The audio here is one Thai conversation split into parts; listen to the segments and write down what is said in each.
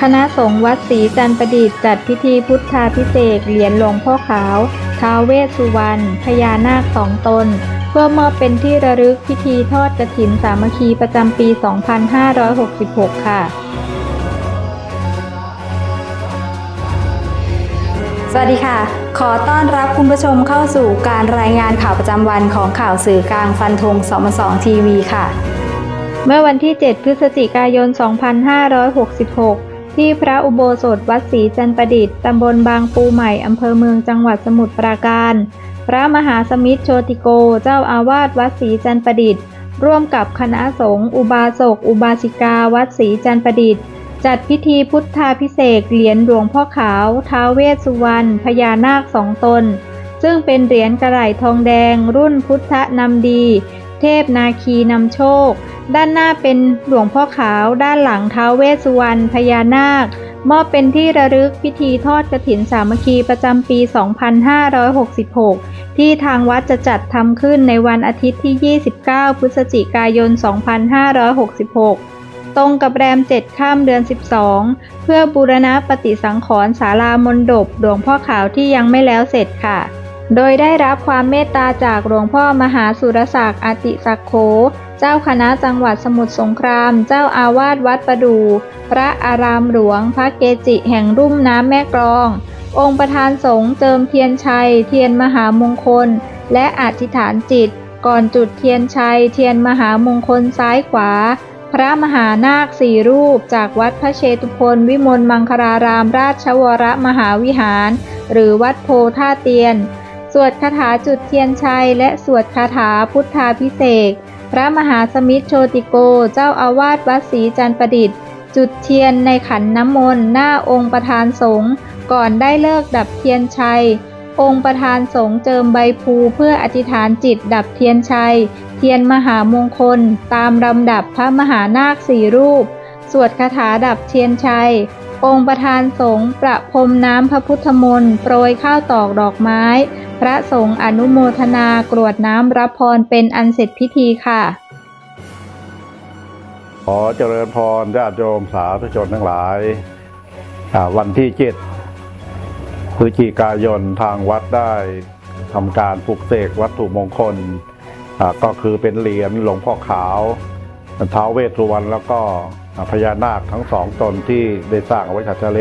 คณะสงฆ์วัดศรีจันทร์ประดิษฐ์จัดพิธีพุทธาพิเศษกเหรียญหลวงพ่อขาว ท้าวเวสสุวรรณ พญานาคสองตน เพื่อมอบเป็นที่ระลึกพิธีทอดกระถินสามัคคีประจำปี 2566 ค่ะ สวัสดีค่ะ ขอต้อนรับคุณผู้ชมเข้าสู่การรายงานข่าวประจำวันของข่าวสื่อกลางฟันธงสมสองทีวีค่ะ เมื่อวันที่ 7 พฤศจิกายน 2566 ที่พระอุโบสถวัดศรีจันประดิษฐ์ตำบลบางปูใหม่อำเภอเมืองจังหวัดสมุทรปราการ พระมหาสมิทธโชติโกเจ้าอาวาสวัดศรีจันประดิษฐ์ ร่วมกับคณะสงฆ์อุบาสกอุบาสิกาวัดศรีจันประดิษฐ์ จัดพิธีพุทธาพิเศษเหรียญหลวงพ่อขาว ท้าวเวสสุวรรณพญานาคสองตน ซึ่งเป็นเหรียญกระไหลทองแดง รุ่นพุทธนำดี เทพนาคีนำโชค ด้านหน้าเป็นหลวงพ่อขาว ด้านหลังท้าวเวสสุวรรณพญานาค มอบเป็นที่ระลึกพิธีทอดกระถินสามัคคีประจำปี 2566 ที่ทางวัดจะจัดทำขึ้นในวันอาทิตย์ที่ 29 พฤศจิกายน 2566ตรงกับแรม7ข้ามเดือน 12 เพื่อบูรณะปฏิสังขรณ์ศาลามนดบหลวงพ่อขาวที่ยังไม่แล้วเสร็จค่ะ โดยได้รับความเมตตาจากหลวงพ่อมหาสุรศักดิ์อติสักโข เจ้าคณะจังหวัดสมุทรสงคราม เจ้าอาวาสวัดประดู พระอารามหลวง พระเกจิแห่งรุ่มน้ำแม่กลอง องค์ประธานสงฆ์เจิมเทียนชัย เทียนมหามงคล และอธิษฐานจิต ก่อนจุดเทียนชัย เทียนมหามงคลซ้ายขวา พระมหานาคสี่รูป จากวัดพระเชตุพนวิมลมังคลารามราชวรมหาวิหาร หรือวัดโพท่าเตียน สวดคาถาจุดเทียนชัย และสวดคาถาพุทธาพิเศษ พระมหาสมิทธโชติโก เจ้าอาวาสวัดศรีจันประดิษฐ์ จุดเทียนในขันน้ำมนต์หน้าองค์ประธานสงฆ์ก่อนได้เลิกดับเทียนชัย องค์ประธานสงฆ์เจิมใบพูเพื่ออธิษฐานจิตดับเทียนชัย เทียนมหามงคล ตามลำดับพระมหานาคสี่รูป สวดคาถาดับเทียนชัย องค์ประธานสงฆ์ประพรมน้ำพระพุทธมนต์โปรยข้าวตอกดอกไม้ พระสงฆ์อนุโมทนากรวดน้ำรับพรเป็นอันเสร็จพิธีค่ะ ขอเจริญพรญาติโยมสาธุชนทั้งหลาย วันที่เจ็ดพฤศจิกายนทางวัดได้ทำการปลุกเสกวัตถุมงคล ก็คือเป็นเหรียญหลวงพ่อขาวท้าวเวสสุวรรณแล้วก็พญานาคทั้งสองตนที่ได้สร้างไว้ฉัดทะเล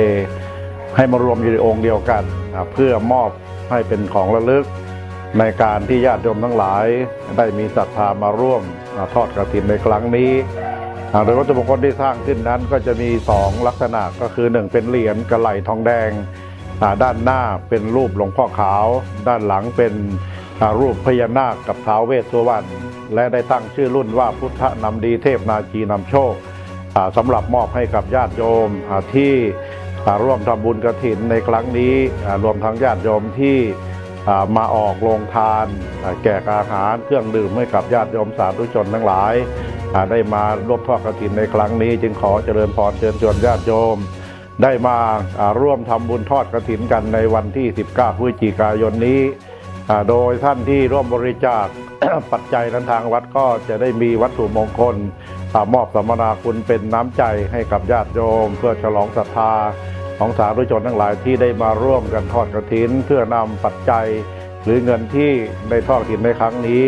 ให้มารวมอยู่ในองค์เดียวกัน เพื่อมอบให้เป็นของระลึก ในการที่ญาติโยมทั้งหลาย ได้มีศรัทธามาร่วมอทอดกระถินในครั้งนี้โดยวัตถุมงคลที่สร้างขึ้นนั้นก็จะมีสองลักษณะก็คือหนึ่งเป็นเหรียญกระไหลทองแดง ด้านหน้าเป็นรูปหลวงพ่อขาว ด้านหลังเป็นรูปพญานาคกับท้าวเวสสุวรรณและได้ตั้งชื่อรุ่นว่าพุทธนำดีเทพนาคีนำโชคสำหรับมอบให้กับญาติโยมที่ ร่วมทำบุญกระถินในครั้งนี้รวมทั้งญาติโยมที่มาออกโรงทานแจกอาหารเครื่องดื่มให้กับญาติโยมสาธุชนทั้งหลาย ได้มาร่วมทอดกฐินในครั้งนี้ จึงขอเจริญพรเชิญชวนญาติโยม ได้มาร่วมทำบุญทอดกฐินกันในวันที่ 19พฤศจิกายนนี้ โดยท่านที่ร่วมบริจาคปัจจัยนั้นทางวัดก็จะได้มีวัตถุมงคลอมอบสัมมนาคุณเป็นน้ำใจให้กับญาติโยม เพื่อฉลองศรัทธา ของสาธุชนทั้งหลายที่ได้มาร่วมกันทอดกฐิน เพื่อนำปัจจัย หรือเงินที่ได้ทอดกฐินในครั้งนี้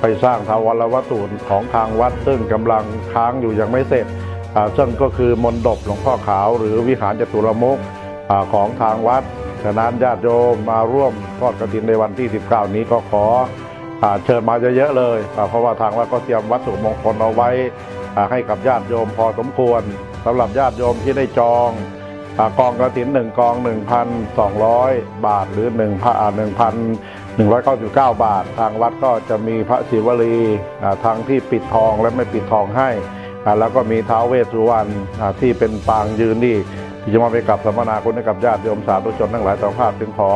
ไปสร้างทาวรวัตถุของทางวัด ซึ่งกำลังค้างอยู่ยังไม่เสร็จซึ่งก็คือมนดบหลวงพ่อขาว หรือวิหารจตุรมุขอ่าของทางวัดฉะนั้นญาติโยมมาร่วมทอดกฐินในวันที่ 19 นี้ก็ขออเชิญมาเยอะๆเลย เพราะว่าทางวัดก็เตรียมวัตถุมงคลเอาไว้ให้กับญาติโยมพอสมควรสำหรับญาติโยมที่ได้จอง กองกระถินหนึ่งกอง 1,200 บาทหรือ1พันหนึ่งพัน199 บาท ทางวัดก็จะมีพระศิวลีอ่างที่ปิดทองและไม่ปิดทองให้ แล้วก็มีท้าวเวสสุวรรณที่เป็นปางยืนนี่ที่จะมาไปกับสัมมนาคุณให้กับญาติโยมสาธุชนทั้งหลายต่างภาพจึงขอ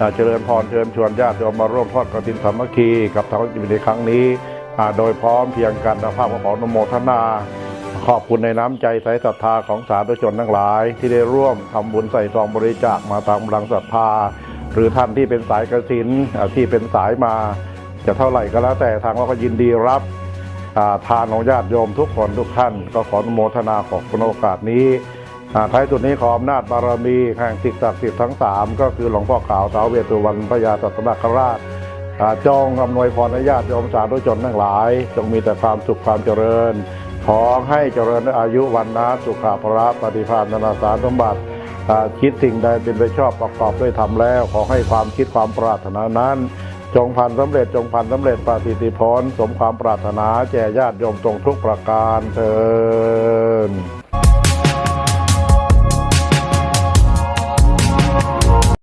อเจริญพรเชิญชวนญาติโยมมาร่วมทอดกฐินสามัคคีกับทางวัดจิตในครั้งนี้ โดยพร้อมเพียงกันภาพของขอนโมทนา ขอบคุณในน้ำใจใส่ศรัทธาของสาธุชนทั้งหลาย ที่ได้ร่วมทำบุญใส่ซองบริจาคมาตามกำลังศรัทธา หรือท่านที่เป็นสายกระสินที่เป็นสายมาจะเท่าไหร่ก็แล้วแต่ทางเราก็ยินดีรับทานของญาติโยมทุกคนทุกท่าน ก็ขออนุโมทนาขอบคุณโอกาสนี้อ่าท้ายสุดนี้ขออำนาจบารมีแห่งสิ่งศักดิ์สิทธิ์ทั้งสามก็คือหลวงพ่อขาวท้าวเวสสุวรรณพญาสัตนคราชอ่าจงอำนวยพรญาติโยมสาธุชนทั้งหลาย จงมีแต่ความสุขความเจริญ ขอให้เจริญอายุวันนะสุขภาพปฏิภาณนานาสารสมบัติคิดสิ่งใดเป็นไปชอบประกอบด้วยธรรมแล้ว ขอให้ความคิดความปรารถนานั้น จงพันสำเร็จจงพันสำเร็จปฏิทิพรสมความปรารถนาแก่ญาติโยมตรงทุกประการเถิด